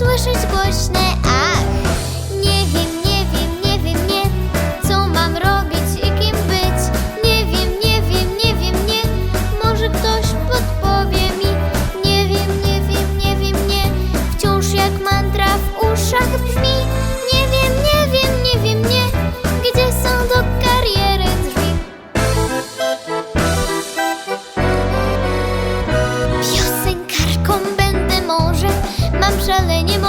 слышать. зелені.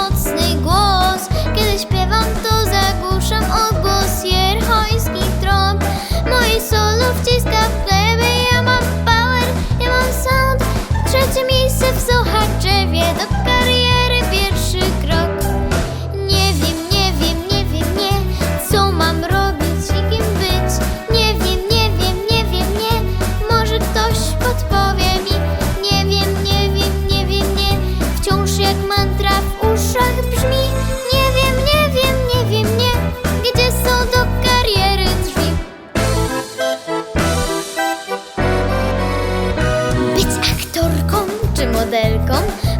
modelką,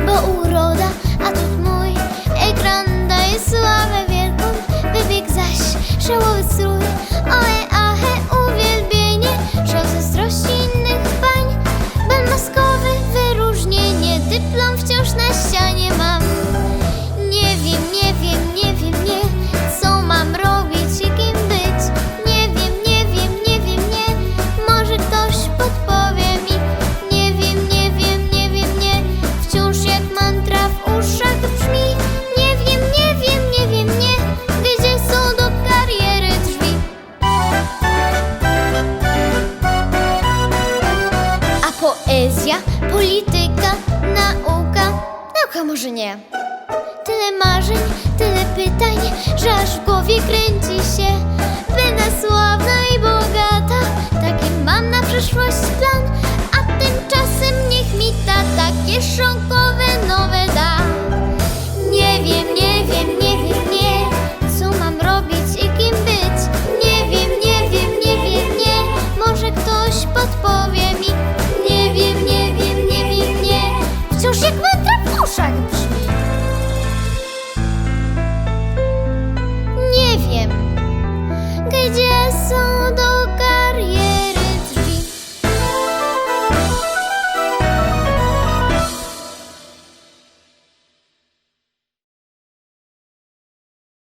bo uroda, a cud mój, ekran daje sławę wielką, wybieg zaś, szałowy poezja, polityka, nauka. Nauka może nie. Tyle marzeń, tyle pytań, że aż w głowie kręci się. Będę sławna i bogata, taki mam na przyszłość plan. A tymczasem niech mi ta takie szonkowe